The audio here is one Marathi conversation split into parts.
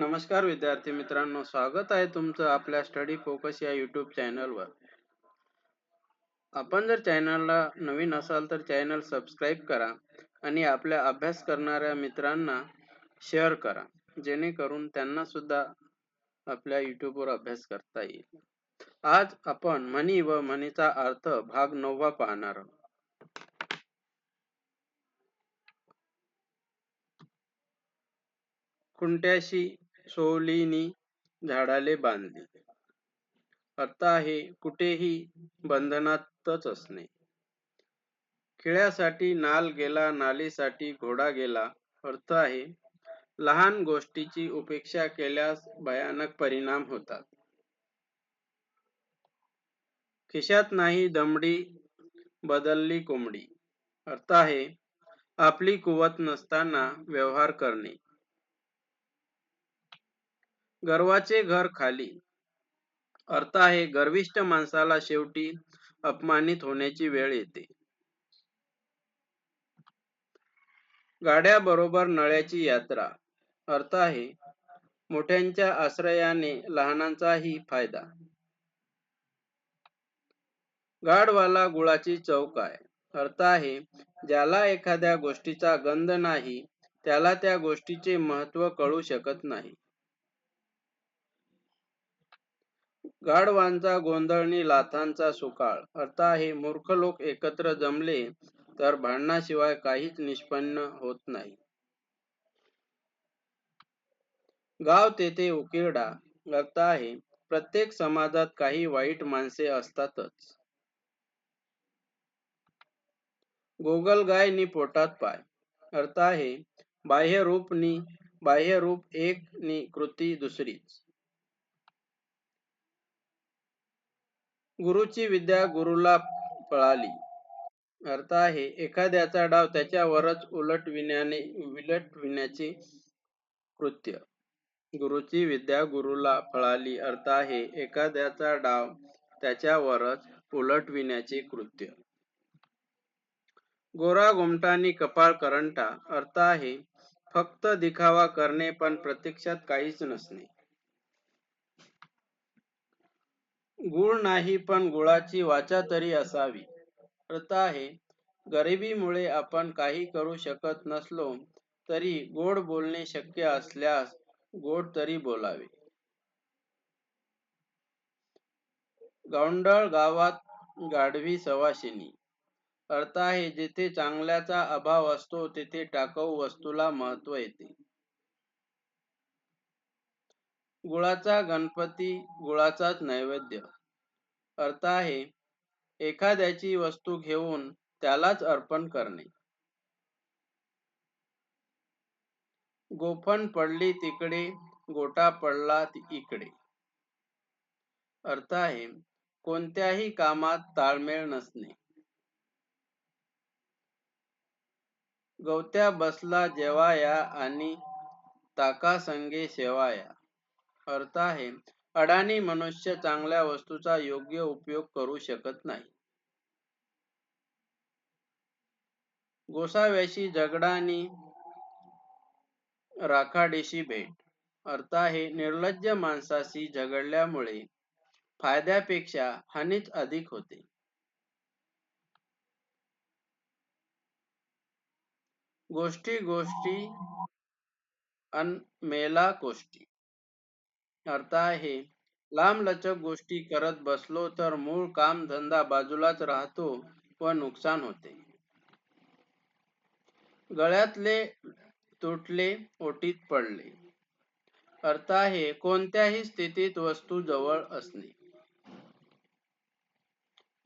नमस्कार विद्यार्थी मित्रांनो स्वागत आहे तुमचं आपल्या स्टडी फोकस या यूट्यूब चॅनलवर आपण जर चॅनलला नवीन असाल तर चॅनल सबस्क्राईब करा आणि आपल्या अभ्यास करणाऱ्या मित्रांना शेअर करा जेणेकरून त्यांना सुद्धा आपल्या यूट्यूबवर अभ्यास करता येईल. आज आपण म्हणी व म्हणीचा अर्थ भाग नववा पाहणार आहोत. खुंट्याशी सोलीनी झाडाले बांधली. अर्थ आहे कुठेही बंधनातच असणे. खेळ्यासाठी नाल गेला नालीसाठी घोडा गेला अर्थ आहे लहान गोष्टीची उपेक्षा केल्यास भयानक परिणाम होतात. खिशात नाही दमडी बदलली कोंबडी. अर्थ आहे आपली कुवत नसताना व्यवहार करणे. गर्वाचे घर खाली. अर्थ आहे गर्विष्ठ माणसाला शेवटी अपमानित होण्याची वेळ येते. गाड्या बरोबर नळ्याची यात्रा. अर्थ आहे मोठ्यांच्या आश्रयाने लहानांचाही फायदा. गाडवाला गुळाची चौक आहे. अर्थ आहे ज्याला एखाद्या गोष्टीचा गंध नाही त्याला त्या गोष्टीचे महत्त्व कळू शकत नाही. गाढवांचा गोंधळणी लाथांचा सुकाळ. अर्थात हे मूर्ख लोक एकत्र जमले तर भांडणाशिवाय काहीच निष्पन्न होत नाही. गाव तेथे उकिरडा. अर्थ आहे प्रत्येक समाजात काही वाईट माणसे असतातच. गोगल गाय नि पोटात पाय. अर्थ आहे बाह्य रूप नि बाह्य रूप एक नि कृती दुसरीच. गुरुची विद्या गुरुला पळाली. अर्थ आहे एखाद्याचा डाव त्याच्यावरच उलटविण्याने विलटविण्याचे कृत्य. गुरुची विद्या गुरुला फळाली अर्थ आहे एखाद्याचा डाव त्याच्यावरच उलटविण्याचे कृत्य. गोरा गोमटानी कपाळ करंटा. अर्थ आहे फक्त दिखावा करणे पण प्रत्यक्षात काहीच नसणे. गुळ नाही पण गुळाची वाचा तरी असावी. अर्थ आहे. गरिबीमुळे आपण काही करू शकत नसलो तरी गोड बोलणे शक्य असल्यास गोड तरी बोलावे. गौंडळ गावात गाढवी सवाशिनी. अर्थ आहे जिथे चांगल्याचा अभाव असतो तेथे टाकाऊ वस्तूला महत्त्व येते. गुळाचा गणपती गुळाचाच नैवेद्य. अर्थ आहे एखाद्याची वस्तू घेऊन त्यालाच अर्पण करणे. गोफण पडली तिकडे गोटा पडला इकडे. अर्थ आहे कोणत्याही कामात ताळमेळ नसणे. गवत्या बसला जेवाया आणि ताका संगे शेवाया. अर्थ आहे. अडाणी मनुष्य चांगल्या वस्तूचा योग्य उपयोग करू शकत नाही. गोसाव्याशी झगडानी राखाडीशी भेट. अर्थ आहे निर्लज्ज माणसाशी झगडल्यामुळे फायद्यापेक्षा हानीच अधिक होते. गोष्टी गोष्टी अन मेला गोष्टी. अर्थ आहे. लांबलचक गोष्टी करत बसलो तर मूळ काम धंदा बाजूलाच राहतो व नुकसान होते. गळ्यातले तुटले ओटीत पडले. अर्थ आहे कोणत्याही स्थितीत वस्तू जवळ असणे.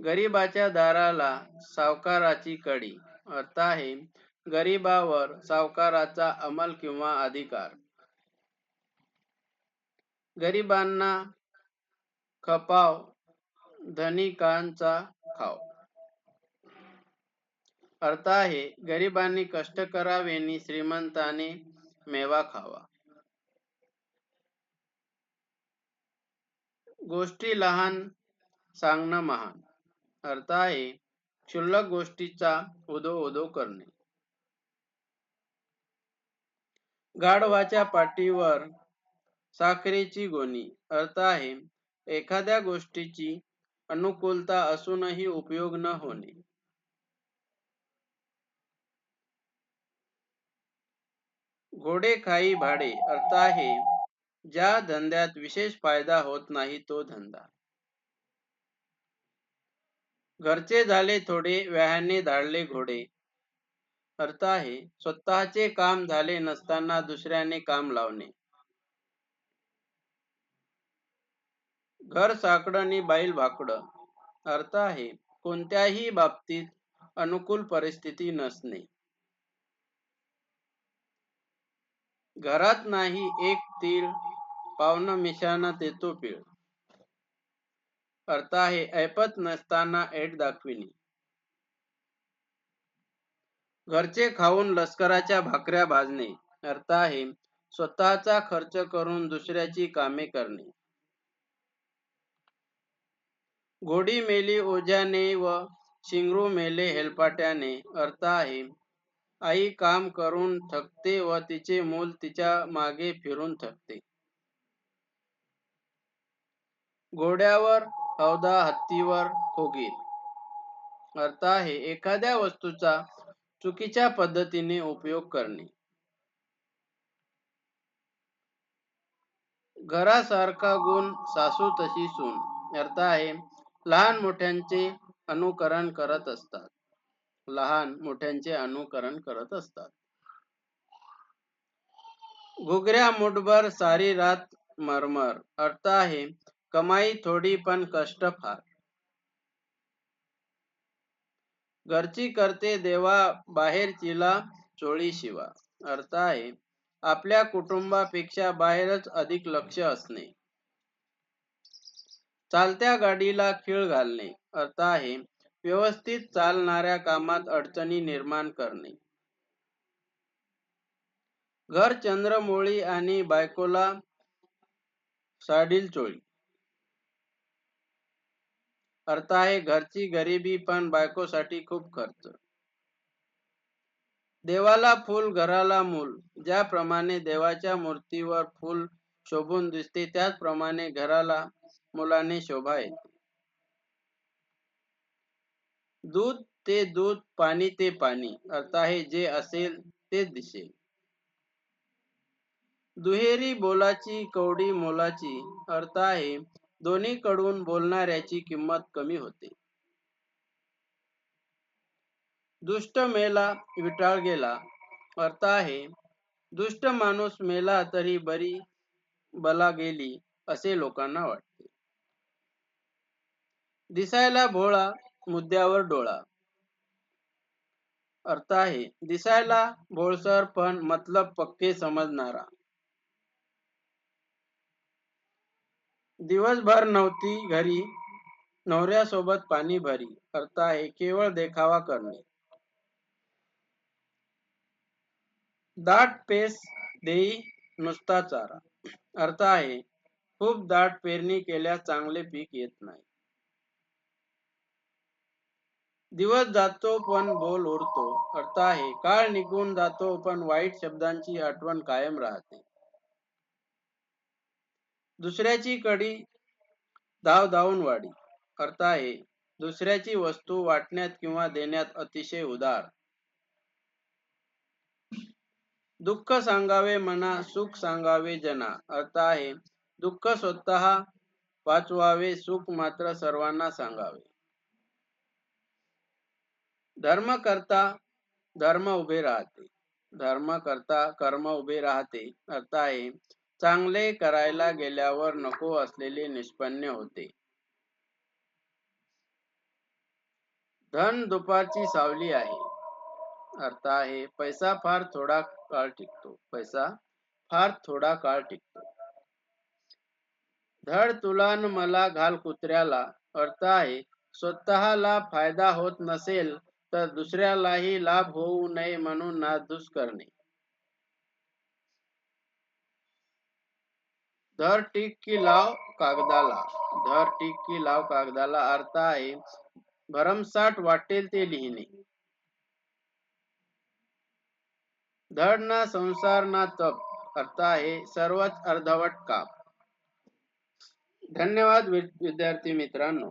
गरीबाच्या दाराला सावकाराची कडी. अर्थ आहे गरीबावर सावकाराचा अमल किंवा अधिकार. गरिबांना खपाव धनिकांचा खाव. अर्थ आहे गरिबांनी कष्ट करावे नि श्रीमंताने मेवा खावा. गोष्टी लहान सांगणं महान. अर्थ आहे क्षुल्लक गोष्टीचा उदो उदो करणे. गाढवाच्या पाठीवर साखरेची गोणी. अर्थ आहे एखाद्या गोष्टीची अनुकूलता असूनही उपयोग न होणे. घोडे खाई भाडे. अर्थ आहे ज्या धंद्यात विशेष फायदा होत नाही तो धंदा. घरचे झाले थोडे व्याहाने धाडले घोडे. अर्थ आहे स्वतःचे काम झाले नसताना दुसऱ्याने काम लावणे. घर साकडं आणि बैल भाकडं. अर्थ आहे कोणत्याही बाबतीत अनुकूल परिस्थिती नसणे. घरात नाही एक तीळ पावन मिशाना देतो पीळ. अर्थ आहे ऐपत नसताना ऐट दाखविणे. घरचे खाऊन लष्कराच्या भाकऱ्या भाजणे. अर्थ आहे स्वतःचा खर्च करून दुसऱ्याची कामे करणे. घोडी मेली ओझ्याने व शिंगरू मेले हेलपाट्याने. अर्थ आहे आई काम करून थकते व तिचे मूल तिच्यामागे फिरून थकते. घोड्यावर हौदा हत्तीवर खोगीर अर्थ आहे एखाद्या वस्तूचा चुकीच्या पद्धतीने उपयोग करणे. घरासारखा गुण सासू तशी सून. अर्थ आहे लहान मोठ्यांचे अनुकरण करत असतात. लहान मोठ्यांचे अनुकरण करत असतात. घुगऱ्या मुठभर सारी रात मरमर. अर्थ आहे कमाई थोडी पण कष्ट फार. घरची करते देवा बाहेरचीला चोळी शिवा. अर्थ आहे आपल्या कुटुंबापेक्षा बाहेरच अधिक लक्ष असणे. चालत्या गाडीला खीळ घालणे अर्थ आहे व्यवस्थित चालणाऱ्या कामात अडचणी निर्माण करणे. घर चंद्रमोळी आणि बायकोला साडील चोळी. अर्थ आहे घरची गरिबी पण बायकोसाठी खूप खर्च. देवाला फुल घराला मूल. ज्याप्रमाणे देवाच्या मूर्तीवर फूल शोभून दिसते त्याचप्रमाणे घराला मुलाने शोभा येते. दूध ते दूध पाणी ते पाणी अर्थ आहे जे असेल तेच दिसेल. दुहेरी बोलाची कवडी मोलाची अर्थ आहे दोन्ही कडून बोलणाऱ्याची किंमत कमी होते. दुष्ट मेला विटाळ गेला अर्थ आहे दुष्ट माणूस मेला तरी बरी बला गेली असे लोकांना वाटते. दिसायला भोळा मुद्द्यावर डोळा. अर्थ आहे दिसायला भोळसर पण मतलब पक्के समजणारा. दिवसभर नव्हती घरी नवऱ्यासोबत पाणी भरी. अर्थ आहे केवळ देखावा करणे. दाट पेस देई नुसता चारा. अर्थ आहे खूप दाट पेरणी केल्यास चांगले पीक येत नाही. दिवस जातो पण बोल उरतो अर्थ आहे काळ निघून जातो पण वाईट शब्दांची आठवण कायम राहते. दुसऱ्याची कडी धाव धावून वाढी. अर्थ आहे दुसऱ्याची वस्तू वाटण्यात किंवा देण्यात अतिशय उदार. दुःख सांगावे मना सुख सांगावे जना. अर्थ आहे दुःख स्वतः वाचवावे सुख मात्र सर्वांना सांगावे. धर्म करता धर्म उभे राहते. धर्म करता कर्म उभे राहते. अर्थ आहे चांगले करायला गेल्यावर नको असलेले निष्पन्न होते. धन दुपारची सावली आहे. अर्थ आहे पैसा फार थोडा काळ टिकतो. पैसा फार थोडा काळ टिकतो. धड तुला न मला घाल कुत्र्याला. अर्थ आहे स्वतःला फायदा होत नसेल तर दुसऱ्यालाही लाभ होऊ नये म्हणून नासधूस करणे. धर टिक की लाव कागदाला. धर टिक की लाव कागदाला अर्थ आहे भरमसाठ वाटेल ते लिहिणे. धड ना संसार ना तप अर्थ आहे सर्वच अर्धवट काप धन्यवाद विद्यार्थी मित्रांनो.